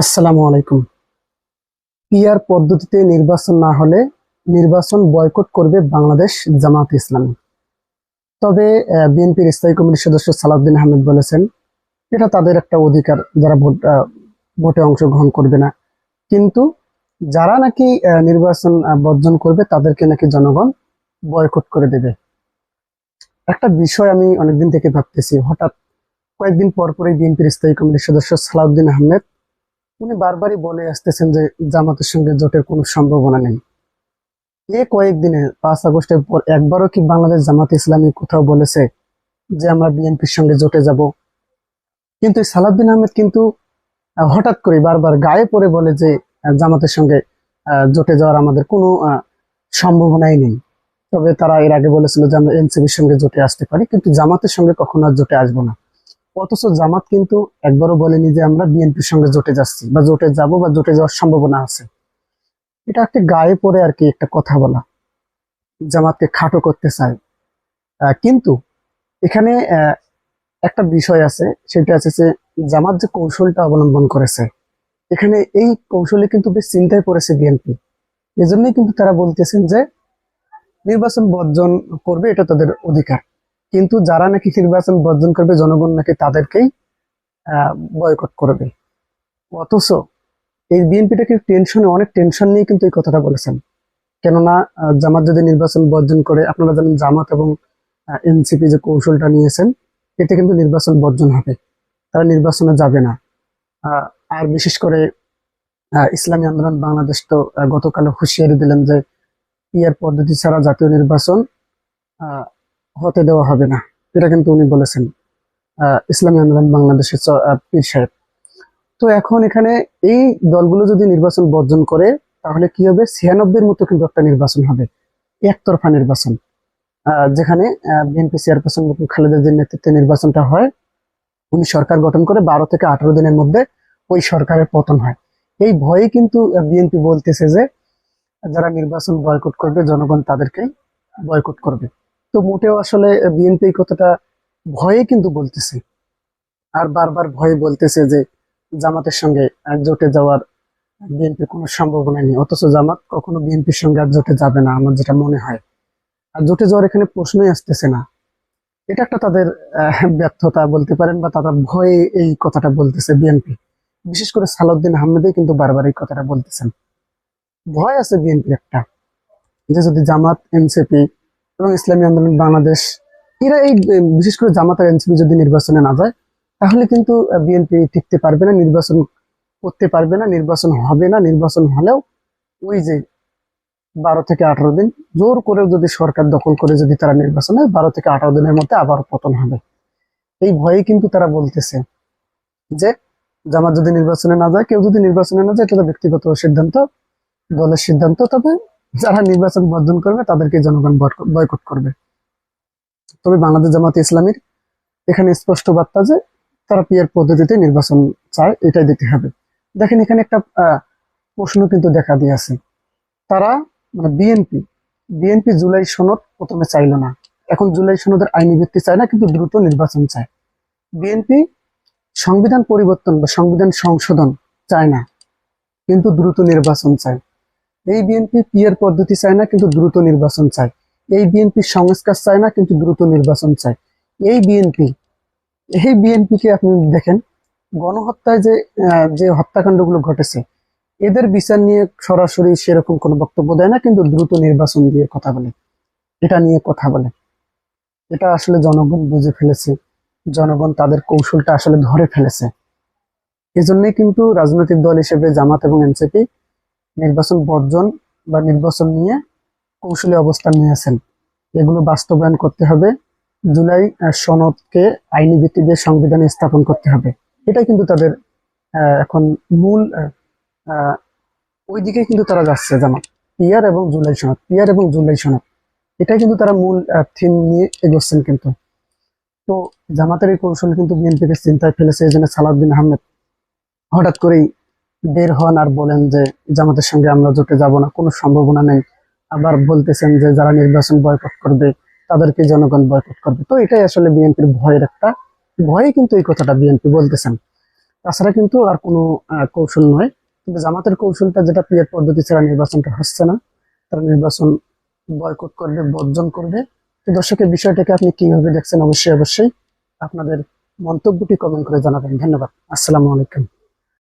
আসসালামু আলাইকুম। পিআর পদ্ধতিতে নির্বাচন না হলে নির্বাচন বয়কট করবে বাংলাদেশ জামাত ইসলামী। তবে বিএনপির স্থায়ী কমিটির সদস্য সালাউদ্দিন আহমেদ বলেছেন, এটা তাদের একটা অধিকার, যারা ভোট ভোটে অংশগ্রহণ করবে না। কিন্তু যারা নাকি নির্বাচন বর্জন করবে, তাদেরকে নাকি জনগণ বয়কট করে দেবে। একটা বিষয় আমি অনেকদিন থেকে ভাবতেছি, হঠাৎ কয়েকদিন পর পরই বিএনপির স্থায়ী কমিটির সদস্য সালাউদ্দিন আহমেদ উনি বারবারই বলে আসতেছেন যে জামাতের সঙ্গে জোটের কোনো সম্ভাবনা নেই। এ কয়েকদিনে পাঁচ আগস্টের পর একবারও কি বাংলাদেশ জামাত ইসলামী কোথাও বলেছে যে আমরা বিএনপির সঙ্গে জোটে যাব? কিন্তু এই সালাউদ্দিন আহমেদ কিন্তু হঠাৎ করে বারবার গায়ে পড়ে বলে যে জামাতের সঙ্গে জোটে যাওয়ার আমাদের কোনো সম্ভাবনাই নেই। তবে তারা এর আগে বলেছিল যে আমরা এনসিবির সঙ্গে জোটে আসতে পারি, কিন্তু জামাতের সঙ্গে কখনো আর জোটে আসব না। অথচ জামাত কিন্তু একবারও বলেনি যে আমরা বিএনপির সঙ্গে জোটে যাচ্ছি বা জোটে যাব বা জোটে যাওয়ার সম্ভাবনা আছে। এটা একটা গায়ে পড়ে আর কি একটা কথা বলা। জামাতকে খাটো করতে চায়। কিন্তু এখানে একটা বিষয় আছে, সেটা আছে যে জামাত যে কৌশলটা অবলম্বন করেছে, এখানে এই কৌশলে কিন্তু বেশ চিন্তায় পড়েছে বিএনপি। এজন্যই কিন্তু তারা বলতেছেন যে নির্বাচন বর্জন করবে, এটা তাদের অধিকার। কিন্তু যারা নাকি নির্বাচন বর্জন করবে, জনগণ নাকি তাদেরকেই বয়কট করবে। অথচ এই বিএনপিটাকে টেনশনে অনেক টেনশন নিয়ে কিন্তু এই কথাটা বলেছেন। কেননা জামাত যদি নির্বাচন বর্জন করে, আপনারা জানেন জামাত এবং এনসিপি যে কৌশলটা নিয়েছেন, এতে কিন্তু নির্বাচন বর্জন হবে। তারা নির্বাচনে যাবে না। আর বিশেষ করে ইসলামী আন্দোলন বাংলাদেশ তো গতকাল হুঁশিয়ারি দিলেন যে, ইয়ার পদ্ধতি ছাড়া জাতীয় নির্বাচন হতে দেওয়া হবে না। এটা কিন্তু উনি বলেছেন ইসলামী আন্দোলন বাংলাদেশের পীর সাহেব। তো এখন এখানে এই দলগুলো যদি নির্বাচন বর্জন করে, তাহলে কি হবে? ছিয়ানব্বইয়ের মতো কিন্তু একটা নির্বাচন হবে, একতরফা নির্বাচন। যেখানে বিএনপি চেয়ারপারসন খালেদা জিয়ার নেতৃত্বে নির্বাচনটা হয়, উনি সরকার গঠন করে বারো থেকে আঠারো দিনের মধ্যে ওই সরকারের পতন হয়। এই ভয়ে কিন্তু বিএনপি বলতেছে যে, যারা নির্বাচন বয়কট করবে, জনগণ তাদেরকে বয়কট করবে। তো মোটেও আসলে বিএনপি কতটা ভয়ে কিন্তু বলতেছে। আর বারবার ভয়ে বলতেছে যে জামাতের সঙ্গে আহ, জোটে যাওয়ার বিএনপির কোনো সম্ভাবনা নেই। অথচ জামাত কখনো বিএনপির সঙ্গে আর জোটে যাবে না আমার যেটা মনে হয়। আর জোটে যাওয়ার এখানে প্রশ্নই আসতেছে না। এটা একটা তাদের ব্যর্থতা বলতে পারেন বা তারা ভয়ে এই কথাটা বলতেছে বিএনপি। বিশেষ করে সালাউদ্দিন আহমেদই কিন্তু বারবার এই কথাটা বলতেছেন। ভয় আছে বিএনপির একটা। যে যদি জামাত এনসিপি এবং ইসলামী আন্দোলন বাংলাদেশ, এরা এই বিশেষ করে জামাত আর এনসিপি যদি নির্বাচনে না যায়, তাহলে কিন্তু বিএনপি টিকতে পারবে না, নির্বাচন করতে পারবে না, নির্বাচন হবে না, নির্বাচন হলেও ওই যে বারো থেকে আঠারো দিন, জোর করেও যদি সরকার দখল করে যদি তারা নির্বাচন হয়, বারো থেকে আঠারো দিনের মধ্যে আবার পতন হবে। এই ভয়ে কিন্তু তারা বলতেছে যে, জামাত যদি নির্বাচনে না যায়, কেউ যদি নির্বাচনে না যায়, এটা ব্যক্তিগত সিদ্ধান্ত, দলের সিদ্ধান্ত, তবে যারা নির্বাচন বর্জন করবে, তাদেরকে জনগণ বয়কট করবে। তবে বাংলাদেশ জামাত ইসলামীর এখানে স্পষ্ট বার্তা যে, তারা পিয়ার পদ্ধতিতে নির্বাচন চায়, এটাই দিতে হবে। দেখেন, এখানে একটা প্রশ্ন কিন্তু দেখা দিয়েছে। তারা মানে বিএনপি বিএনপি জুলাই সনদ প্রথমে চাইলো না। এখন জুলাই সনদের আইনি ভিত্তি চায় না, কিন্তু দ্রুত নির্বাচন চায়। বিএনপি সংবিধান পরিবর্তন বা সংবিধান সংশোধন চায় না, কিন্তু দ্রুত নির্বাচন চায়। এই বিএনপি পিয়ার পদ্ধতি চায় না, কিন্তু দ্রুত নির্বাচন চায়। এই বিএনপি সংস্কার চায় না, কিন্তু দ্রুত নির্বাচন চায়। এই বিএনপি, এই বিএনপিকে আপনি দেখেন, গণহত্যায় যে যে হত্যাকাণ্ডগুলো ঘটেছে, এদের বিচার নিয়ে সরাসরি সেরকম কোনো বক্তব্য দেয় না, কিন্তু দ্রুত নির্বাচন দিয়ে কথা বলে। এটা নিয়ে কথা বলে। এটা আসলে জনগণ বুঝে ফেলেছে। জনগণ তাদের কৌশলটা আসলে ধরে ফেলেছে। এজন্যই কিন্তু রাজনৈতিক দল হিসেবে জামাত এবং এনসিপি নির্বাচন বর্জন বা নির্বাচন নিয়ে কৌশলী অবস্থান নিয়েছেন। এগুলো বাস্তবায়ন করতে হবে। জুলাই সনদকে আইনি ভিত্তিতে সংবিধানে স্থাপন করতে হবে। এটা কিন্তু তাদের এখন মূল ওইদিকে কিন্তু তারা যাচ্ছে জামাত। পিয়ার এবং জুলাই সনদ পিয়ার এবং জুলাই সনদ, এটাই কিন্তু তারা মূল থিম নিয়ে এগোচ্ছেন কিন্তু। তো জামাতের এই কৌশল কিন্তু বিএনপিকে চিন্তায় ফেলেছে, এই জন্য সালাউদ্দিন আহমেদ হঠাৎ করেই বের হন আর বলেন যে, জামাতের সঙ্গে আমরা জোটে যাব না, কোনো সম্ভাবনা নেই। আবার বলতেছেন যে, যারা নির্বাচন বয়কট করবে, তাদেরকে জনগণ বয়কট করবে। তো এটাই আসলে বিএনপির ভয়ের একটা ভয়ে কিন্তু এই কথাটা বিএনপি বলতেছেন। তাছাড়া কিন্তু আর কোনো কৌশল নয়। কিন্তু জামাতের কৌশলটা যেটা পিয়ার পদ্ধতি ছাড়া নির্বাচনটা হচ্ছে না। তারা নির্বাচন বয়কট করবে, বর্জন করবে। তো দর্শকের বিষয়টাকে আপনি কীভাবে দেখছেন অবশ্যই অবশ্যই আপনাদের মন্তব্যটি কমেন্ট করে জানাবেন। ধন্যবাদ। আসসালামু আলাইকুম।